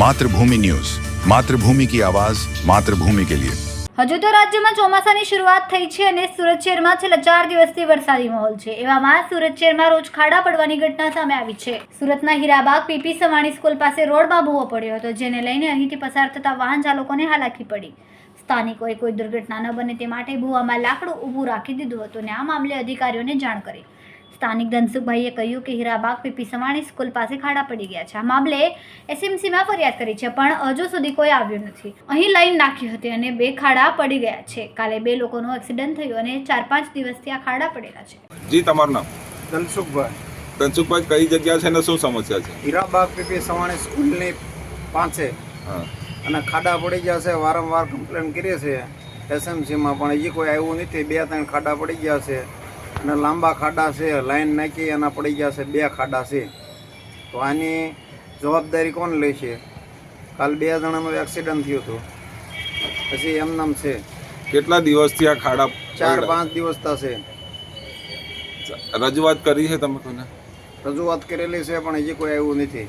Mathrubhumi news. Mathrubhumi કી આવાજ, માતૃભૂમિ કે લિયે. હજુ તો રાજ્યમાં ચોમાસાની શરૂઆત થઈ છે અને સુરત શહેરમાં છેલ્લા ચાર દિવસથી વરસાદી માહોલ છે. એવામાં સુરત શહેરમાં રોજ ખાડા પડવાની ઘટના સામે આવી છે. સુરતના હીરાબાગ પીપી સવાણી સ્કૂલ પાસે રોડમાં ભૂવો પડ્યો હતો, જેને લઈને અહીંથી પસાર થતા વાહન ચાલકોને હાલાકી પડી. સ્થાનિકોએ કોઈ દુર્ઘટના ન બને તે માટે ભૂવામાં લાકડું ઊભું રાખી દીધું હતું અને આ મામલે અધિકારીઓને જાણ કરી. સ્થાનિક ધનસુખભાઈએ કહ્યું કે હીરાબાગ પીપી સવાણી સ્કૂલ પાસે ખાડા પડી ગયા છે. આ મામલે એસએમસીમાં ફરિયાદ કરી છે પણ હજુ સુધી કોઈ આવ્યું નથી. અહીં લાઈન નાખી હતી અને બે ખાડા પડી ગયા છે. કાલે બે લોકોનો એક્સિડન્ટ થયો અને ચાર પાંચ દિવસથી આ ખાડા પડેલા છે. જી તમારું નામ? ધનસુખભાઈ. ધનસુખભાઈ કઈ જગ્યા છે ને શું સમસ્યા છે? હીરાબાગ પીપી સવાણી સ્કૂલની પાસે. અને ખાડા પડી ગયા છે વારંવાર કમ્પ્લેન કરીએ છીએ. એસએમસીમાં પણ હજી કોઈ આવ્યું નથી. બે ત્રણ ખાડા પડી ગયા છે. અને લાંબા ખાડા છે લાઈન નાખી એના પડી ગયા છે બે ખાડા છે. તો આની જવાબદારી કોણ લેશે કાલ બે જણાનું એક્સિડન્ટ થયું હતું. પછી એમનામ છે. કેટલા દિવસથી આ ખાડા ચાર પાંચ દિવસ થશે. રજૂઆત કરી છે તમે કોને રજૂઆત કરેલી છે પણ હજી કોઈ આવ્યું નથી.